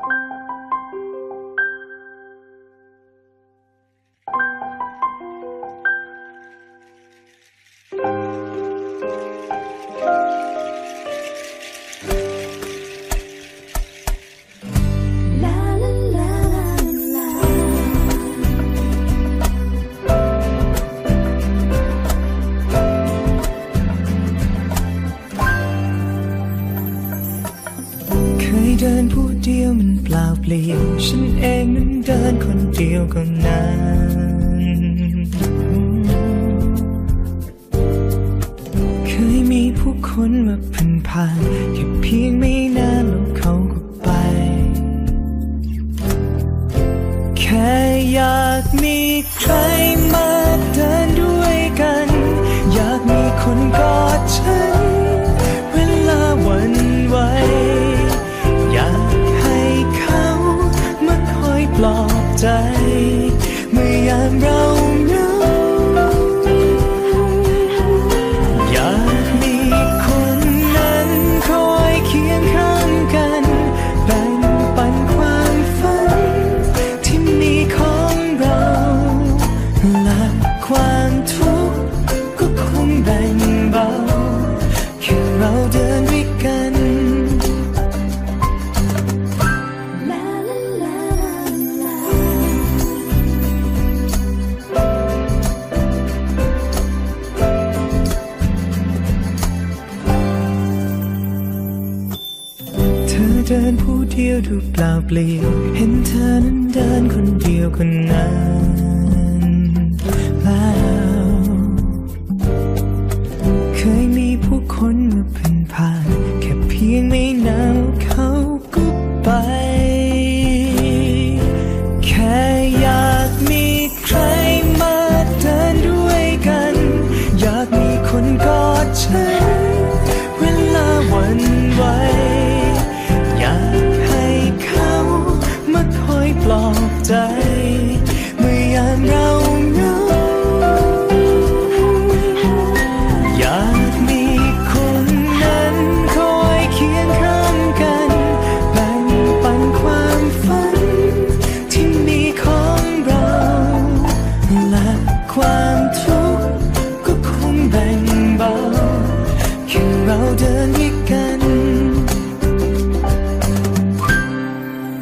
เเดินผู้เดียวมันเปล่าเปลี่ยว ฉันเองนั้นเดินคนเดียวก็นานเคยมีผู้คนมาผ่านผ่านแค่เพียงไม่นานแล้วเขาก็ไป แค่อยากมีใครมา ใจ เมื่อยามเรา ธอเดินผู้เดียวดูเปล่าเปลี่ยว เห็นเธอนั้นเดินคนเดียวคนนั้น ความทุกข์ก็คงแบ่งเบาแค่เราเดินด้วยกัน